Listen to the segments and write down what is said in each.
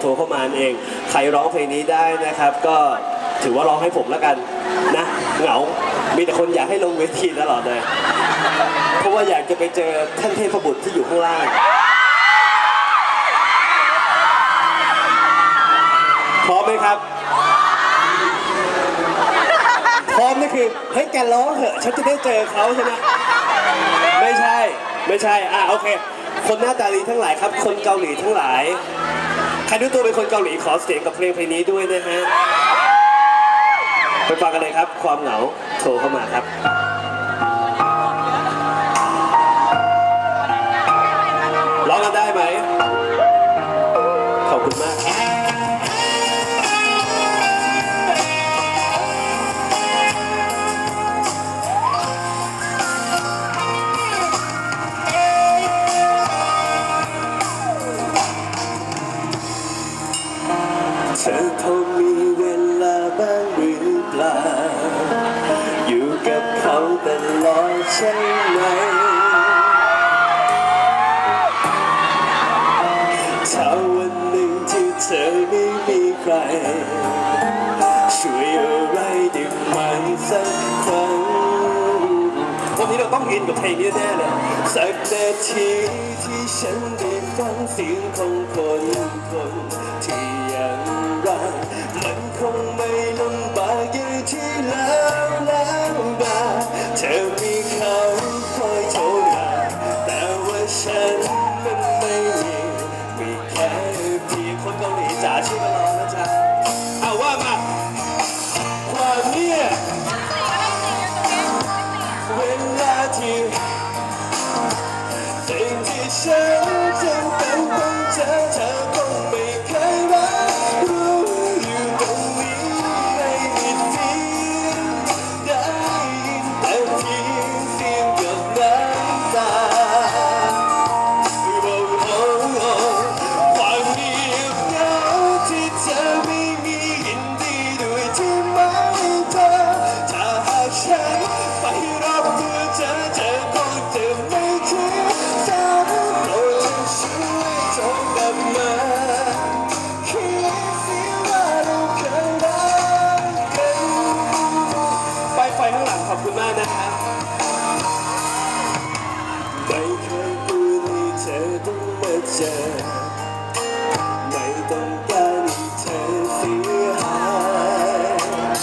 โทรเข้ามาเอง ใครร้องเพลงนี้ได้นะครับ ก็ถือว่าร้องให้ผมแล้วกันนะเหงา มีแต่คนอยากให้ลงเวทีตลอดเลย เพราะว่าอยากจะไปเจอท่านเทพบุตรที่อยู่ข้างล่าง พร้อมไหมครับ พร้อมนี่คือเฮ้ยแกร้องเถอะ ฉันจะได้เจอเขาใช่ไหมไม่ใช่ ไม่ใช่ อะโอเค คนหน้าตาดีทั้งหลายครับ คนเกาหลีทั้งหลาย ใครรู้ตัวเป็นคนเกาหลีขอเสียงกับเพลงเพลงนี้ด้วยนะฮะ ไปฟังกันเลยครับ ความเหงาโทรเข้ามาครับ เขาตลอดใช่ไหมถ้าวันหนึ่งที่เธอไม่มีใคร ช่วยอะไรได้ไหมสักครั้งวันนี้เราต้องอินกับเพลงนี้แน่เลยสักนาทีที่ฉันได้ฟังเสียงของคนคนที่ยังรัก นะครับไม่เคยพูดให้เธอต้องมาเจอไม่ต้องการให้เธอเสียหาย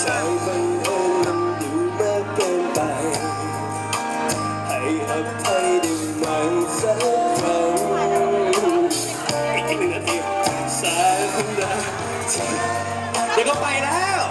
ใจบังเอิญมันดูมากเกินไป ให้อภัยได้ไหมสักครั้งอีกหนึ่งนาทีสามนาทีเดี๋ยวก็ไปแล้ว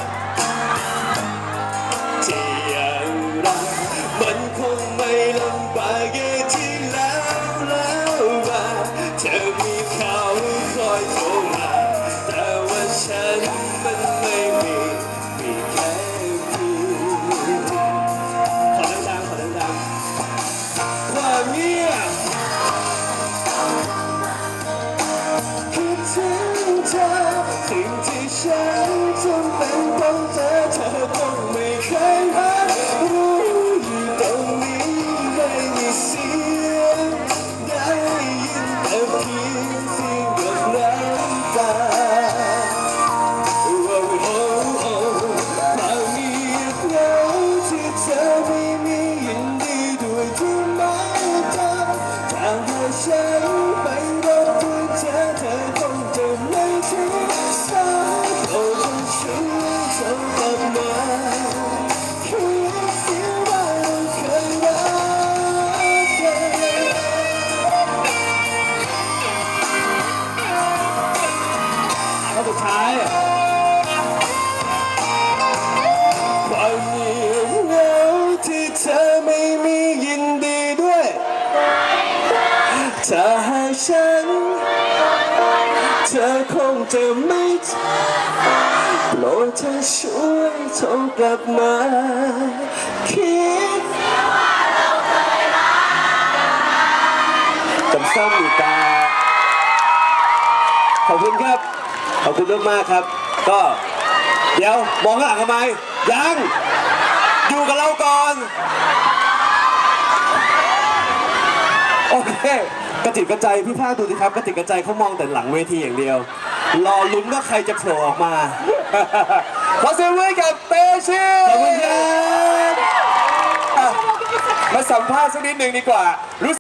ถ้าหากฉัน เธอคงจะไม่ โปรดเธอช่วยโทรกลับมาคิดจำซ่อมอีกตา ขอบคุณครับ ขอบคุณมากๆครับ ก็ เดี๋ยวมองข้างหลังทำไม ยัง อยู่กับเราก่อน โอเคกระติกกระใจพี่ภาคดูสิครับกระติกกระใจเขามองแต่หลังเวทีอย่างเดียว รอลุ้นว่าใครจะโผล่ออกมา ขอเสียงมือกับเตชินขอบคุณครับอะมาสัมภาษณ์สักนิดหนึ่งดีกว่า